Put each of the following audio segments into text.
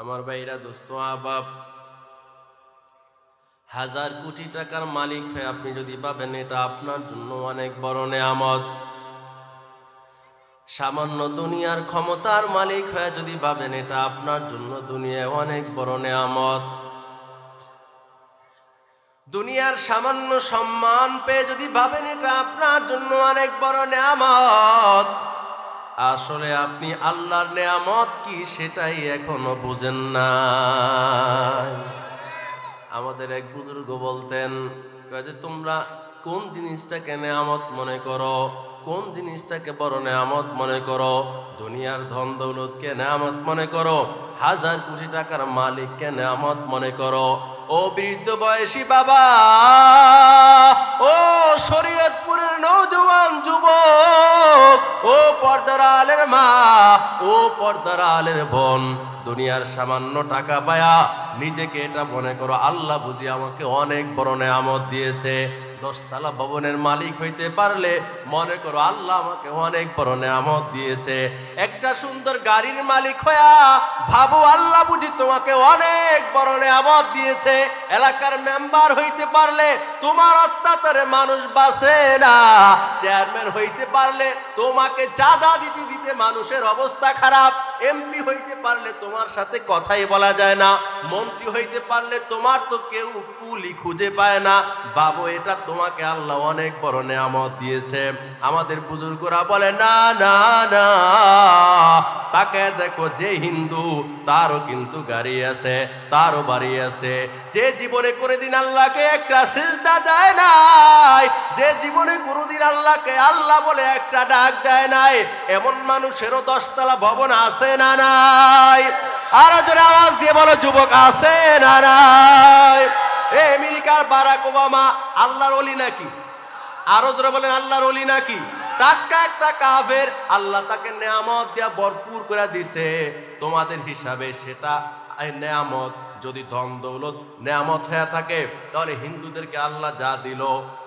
আমার ভাইরা দোস্ত, আবাব। হাজার কোটি টাকার মালিক হয়ে আপনি যদি পাবেন, এটা আপনার জন্য অনেক বড় নেয়ামত। সামান্য দুনিয়ার ক্ষমতার মালিক হয়ে যদি পাবেন, এটা আপনার জন্য দুনিয়ায় অনেক বড় নেয়ামত। দুনিয়ার সামান্য সম্মান পেয়ে যদি ভাবেন এটা আপনার জন্য অনেক বড় নেয়ামত। আসলে আপনি আল্লাহর নেয়ামত কি সেটাই এখনও বুঝেন না। আমাদের এক বুজুর্গ বলতেন যে, তোমরা কোন জিনিসটাকে নেয়ামত মনে করো? কোন জিনিসটাকে বড় নেয়ামত মনে করো? দুনিয়ার ধন দৌলতকে নেয়ামত মনে করো? হাজার কোটি টাকার মালিককে নেয়ামত মনে করো? ও বৃদ্ধ বয়সী বাবা ও শরীয়তপুরের নৌজওয়ান যুবক, ও পর্দার আলের মা, ও পর্দার আলের বোন, দুনিয়ার সামান্য টাকা পায়া নিজেকে এটা মনে করো আল্লাহ বুঝি আমাকে অনেক বড় নেয়ামত দিয়েছে। দশতলা ভবনের মালিক হইতে পারলে মনে করো আল্লাহ আমাকে অনেক বড় নেয়ামত দিয়েছে। একটা সুন্দর গাড়ির মালিক হইয়া ভাবো আল্লাহ বুঝি তোমাকে অনেক বড় আবাদ দিয়েছে, এলাকার মেম্বার হইতে পারলে তোমার অত্যাচারে মানুষ বাসে না। চেয়ারম্যান হইতে পারলে তোমাকে চাঁদা দিতে দিতে মানুষের অবস্থা খারাপ, এমপি হইতে পারলে তোমার সাথে কথাই বলা যায় না। মন্ত্রী হইতে পারলে তোমার তো কেউ কুলি খুঁজে পায় না। বাবু, এটা তোমাকে আল্লাহ অনেক বড় নেয়ামত দিয়েছে। আমাদের বুজুর্গরা বলে, না না না, তাকে দেখো যে হিন্দু, তারও কিন্তু গাড়ি আছে, তারও বাড়ি আছে। যে জীবনে করে দিন আল্লাহকে একটা সিজদা দেয় নাই, যে জীবনে কোনোদিন আল্লাহকে আল্লাহ বলে একটা ডাক দেয় নাই, এমন মানুষেরও দশতলা ভবন আছে না না নাই। আরও জোরে আওয়াজ দিয়ে বলো, যুবক আছে না নাই? এ, আমেরিকার বারাক ওবামা, আল্লাহর অলি নাকি? আরও জোরে বলেন, আল্লাহর অলি নাকি? টাটকা একটা কাফের, আল্লাহ তাকে নেয়ামত দিয়া ভরপুর করে দিছে। তোমাদের হিসাবে সেটা নেয়ামত যদি ধন দৌলত নেয়ামত হয়ে থাকে, তাহলে হিন্দুদেরকে আল্লাহ যা দিল,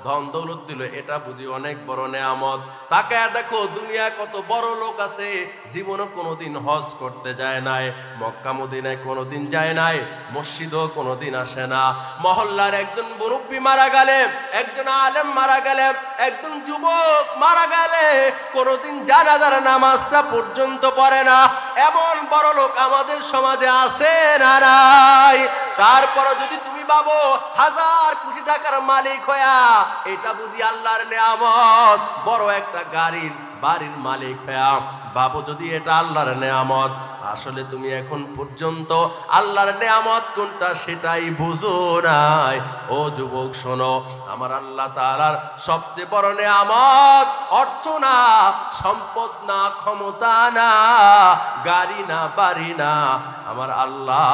ধন দৌলত দিল, এটা বুঝি অনেক বড় নেয়ামত। তাকে দেখো, দুনিয়ায় কত বড় লোক আছে জীবনে কোনোদিন হজ করতে যায় নাই, মক্কা মদিনায় কোনোদিন যায় নাই, মসজিদও কোনোদিন আসে না। মহল্লার একজন মুরব্বী মারা গেলে, একজন আলেম মারা গেলে, একজন যুবক মারা গেলে, কোনোদিন জানাজার নামাজটা পর্যন্ত পড়ে না। এমন বড় লোক আমাদের সমাজে আছে না নাই? তারপরও যদি তুমি ভাবো, হাজার কোটি টাকার মালিক হয়া এটা বুঝি আল্লাহর নেয়ামত। বড় একটা গাড়ির, বাড়ির মালিক হয়া বাবু, যদি এটা আল্লাহর নেয়ামত, আসলে তুমি এখন পর্যন্ত আল্লাহর নেয়ামত কোনটা সেটাই বুঝো নাই। ও যুবক, শোনো, আমার আল্লাহ তাআলার সবচেয়ে বড় নেয়ামত অর্থ না, সম্পদ না, ক্ষমতা না, গাড়ি না, বাড়ি না। আমার আল্লাহ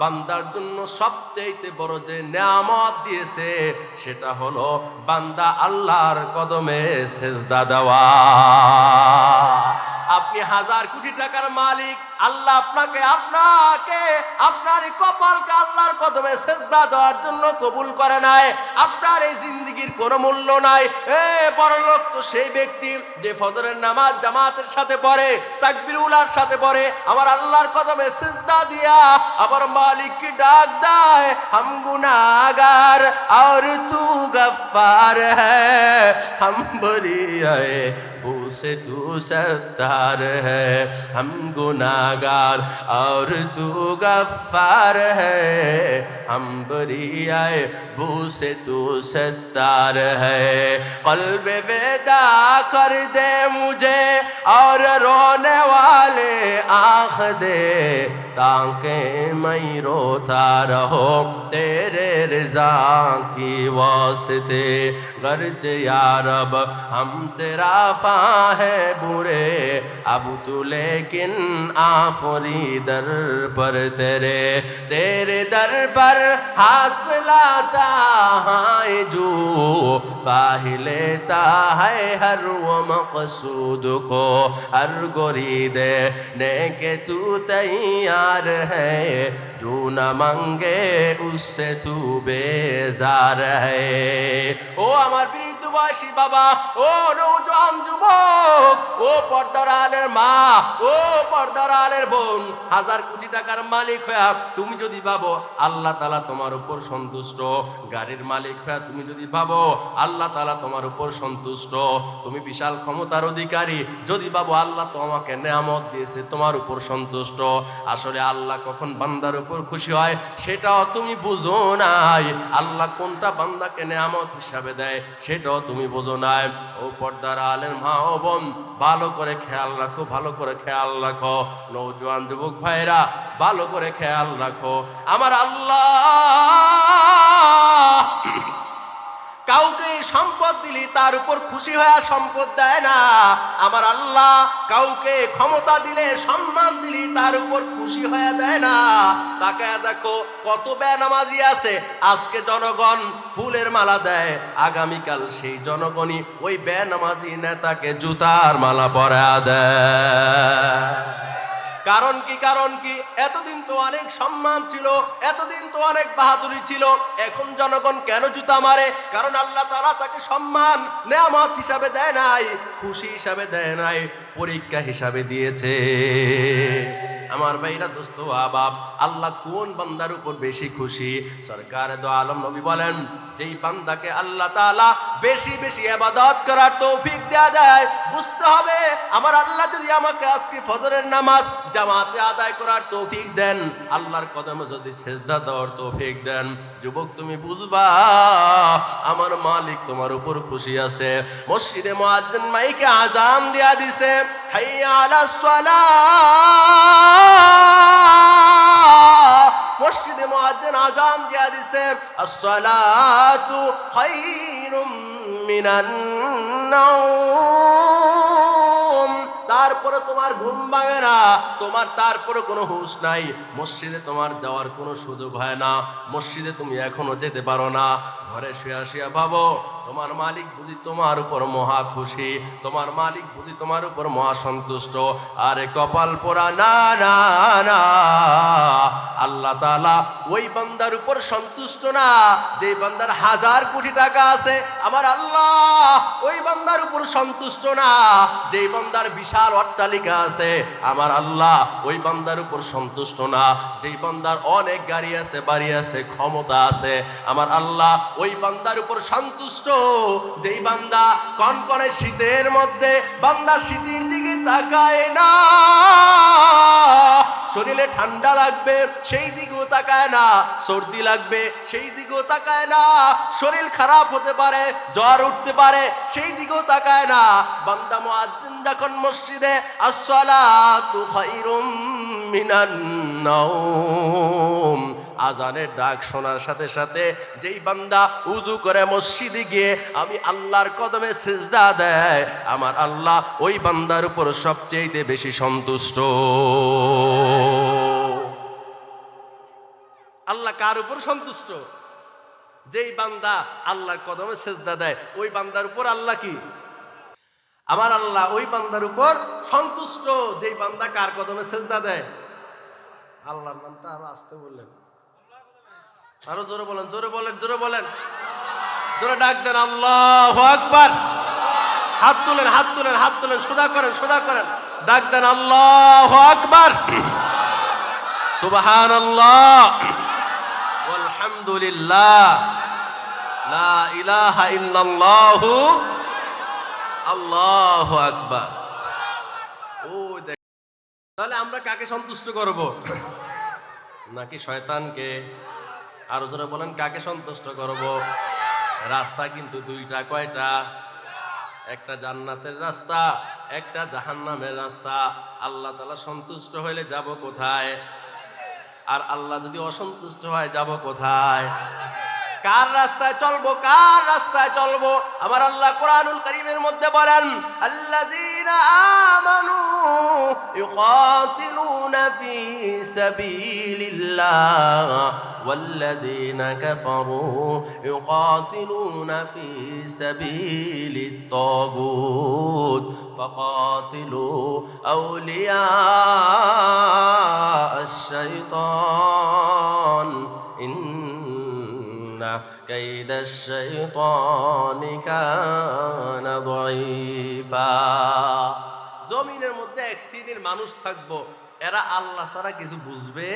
বান্দার জন্য সবচেয়ে বড় যে নেয়ামত দিয়েছে, সেটা হলো বান্দা আল্লাহর কদমে সেজদা দেওয়া। আপনি হাজার কোটি টাকার মালিক আল্লাহ আপনাকে আপনাকে আপনার এই কপালকে আল্লাহর কদমে সেজদা দেওয়ার জন্য কবুল করে নাই আপনার এই জিন্দগির কোনো মূল্য নাই এ বড় লোক তো সেই ব্যক্তি যে ফজরের নামাজ জামাতের সাথে পড়ে তাকবির উলার সাথে পড়ে আমার আল্লাহর কদমে সেজদা দিয়া আবার মালিককে ডাক দেয় হাম গুনাগার আর তু গফার হ্যাঁ हम बरी है से तू सत्तार है, हम गुनागार और तू गफ्फार है। हम बुरी आए बू से तू सत्तार है। कल्ब वेदा कर दे मुझे और रोने वाले आँख दे। ताकि मैं रोता रहो, तेरे रजा की वास्ते। गर्ज यारब, हमसे राफा है बुरे। अब तू लेकिन आफरी दर पर तेरे। तेरे दर पर हाथ फैलाता है जो। फाह लेता है हर वो मकसूद को, हर गोरी दे के तू प्यार है जो न मांगे उससे तू बेजार है ओ हमार प्रिय বয়সী বাবা। ও নৌজওয়ান যুবক, ও পর্দার আলের মা, ও পর্দার আলের বোন, হাজার কোটি টাকার মালিক হয়ে তুমি যদি ভাবো, আল্লাহ তালা তোমার উপর সন্তুষ্ট। গাড়ির মালিক হয়ে তুমি যদি ভাবো, আল্লাহ তালা তোমার উপর সন্তুষ্ট। তুমি বিশাল ক্ষমতার অধিকারী, যদি ভাবো, আল্লাহ তোমাকে নেয়ামত দিয়েছে, তোমার উপর সন্তুষ্ট। আসলে আল্লাহ কখন বান্দার উপর খুশি হয়, সেটাও তুমি বুঝো নাই। আল্লাহ কোনটা বান্দাকে নেয়ামত হিসাবে দেয়, সেটাও তুমি বোঝো নাই। ও পর্দার আলের মা ও বোন, ভালো করে খেয়াল রাখো, ভালো করে খেয়াল রাখো। নৌজোয়ান যুবক ভাইরা ভালো করে খেয়াল রাখো। আমার আল্লাহ কাউকে সম্পদ দিলি তার উপর খুশি হয়ে সম্পদ দেয় না। আমার আল্লাহ কাউকে ক্ষমতা দিলে, সম্মান দিলি তার উপর খুশি হয়ে দেয় না। তাকে দেখো কত বেনামাজি আছে। আজকে জনগণ ফুলের মালা দেয়, আগামীকাল সেই জনগণই ওই বেনামাজি নেতাকে জুতার মালা পরা দেয়। কারণ কি কারণ কি? এতদিন তো অনেক সম্মান ছিল, এতদিন তো অনেক বাহাদুরি ছিল, এখন জনগণ কেন জুতা মারে? কারণ আল্লাহ তারা তাকে সম্মান, নেয়ামত হিসাবে দেয় নাই, খুশি হিসাবে দেয় নাই, পরীক্ষা হিসাবে দিয়েছে। আমার ভাইরা দোস্ত আবাব আল্লাহ কোন বান্দার উপর বেশি খুশি? সরকার দো আলম নবী বলেন, যেই বান্দাকে আল্লাহ তাআলা বেশি বেশি ইবাদত করার তৌফিক দেয়া যায়, বুঝতে হবে আমার আল্লাহ যদি আমাকে আজকে ফজরের নামাজ জামাতে আদায় করার তৌফিক দেন, আল্লাহর কদমে যদি সেজদা দেওয়ার তৌফিক দেন, যুবক তুমি বুঝবা, আমার মালিক তোমার উপর খুশি আছে। মসজিদে মুয়াজ্জিন মাইকে আজান দিয়া দিছে, হাইয়া আলা সালাহ মসজিদে মুয়াজ্জিন আজান দিয়া দিছে, আসসালাতু খায়রুম মিনান নাওম। তারপরে তোমার ঘুম ভাঙে না, তোমার তারপরে কোনো হুঁশ নাই। মসজিদে তোমার যাওয়ার কোনো সুযোগ হয় না। মসজিদে তুমি এখনও যেতে পারো না। ঘরে শুয়া শুয়া ভাবো তোমার মালিক বুঝি তোমার উপর মহা খুশি, তোমার মালিক বুঝি তোমার উপর মহা সন্তুষ্ট। আরে কপাল পোড়া, না না না। আল্লাহ তাআলা ওই বান্দার উপর সন্তুষ্ট না, যে বান্দার হাজার কোটি টাকা আছে, আমার আল্লাহ ওই বান্দার উপর সন্তুষ্ট না যেই বান্দার বিশাল অট্টালিকা আছে, আমার আল্লাহ ওই বান্দার উপর সন্তুষ্ট না। যেই বান্দার অনেক গাড়ি আছে, বাড়ি আছে, ক্ষমতা আছে, আমার আল্লাহ ওই বান্দার উপর সন্তুষ্ট যেই বান্দা কনকনে শীতের মধ্যে, বান্দা শীতের দিকে তাকায় না। শরীরে ঠান্ডা লাগবে, সেই দিকেও তাকায় না। সর্দি লাগবে, সেই দিকেও তাকায় না। শরীর খারাপ হতে পারে, জ্বর উঠতে পারে, সেই দিকেও তাকায় না। বান্দা মুয়াজ্জিন যখন মসজিদে, আসসালাতু খায়রুম মিনান নাওম। আজানের ডাক শোনার সাথে সাথে যেই বান্দা উজু করে মসজিদে গিয়ে আমি আল্লাহর কদমে সেজদা দেয়, আমার আল্লাহ ওই বান্দার উপর সবচেয়ে বেশি সন্তুষ্ট। আল্লাহ কার উপর সন্তুষ্ট? যেই বান্দা আল্লাহর কদমে সেজদা দেয়, ওই বান্দার উপর আল্লাহ কি? আমার আল্লাহ ওই বান্দার উপর সন্তুষ্ট, যেই বান্দা কার কদমে সেজদা দেয়? আল্লাহর নামটা আরও আসতে বললেন। আরও জোরে বলেন জোরে বলেন জোরে বলেন। জোরে ডাক দেন, আল্লাহ আকবার। হাত তুলেন হাত তুলেন হাত তুলেন, সোজা করেন সোজা করেন। ডাক দেন, আল্লাহ আকবার। সুবহান আল্লাহ আলহামদুলিল্লাহ লা ইলাহা ইল্লাল্লাহু। আল্লাহু আকবার। ও, দেখ, তাহলে আমরা কাকে সন্তুষ্ট করব? নাকি শয়তানকে? আরও জোরে বলেন, কাকে সন্তুষ্ট করব? রাস্তা কিন্তু দুইটা, কয়টা? একটা জান্নাতের রাস্তা, একটা জাহান্নামের রাস্তা। আল্লাহ তালা সন্তুষ্ট হইলে যাব কোথায়? আর আল্লাহ যদি অসন্তুষ্ট হয়, যাব কোথায়? কার রাস্তায় চলবো? কার রাস্তায় চলবো? আমার আল্লাহ কোরআনুল করিমের মধ্যে বলেন, আল্লাযীনা আমানু ইউকাতিলুনা في سبيل الله والذين كفروا يقاتلون في سبيل الطاغوت فقاتلوا أولياء الشيطان إن كيد الشيطان كان ضعيفا জমিনের মধ্যে এক শ্রেণীর মানুষ থাকবো এরা আল্লাহ ছাড়া কিছু বুঝবে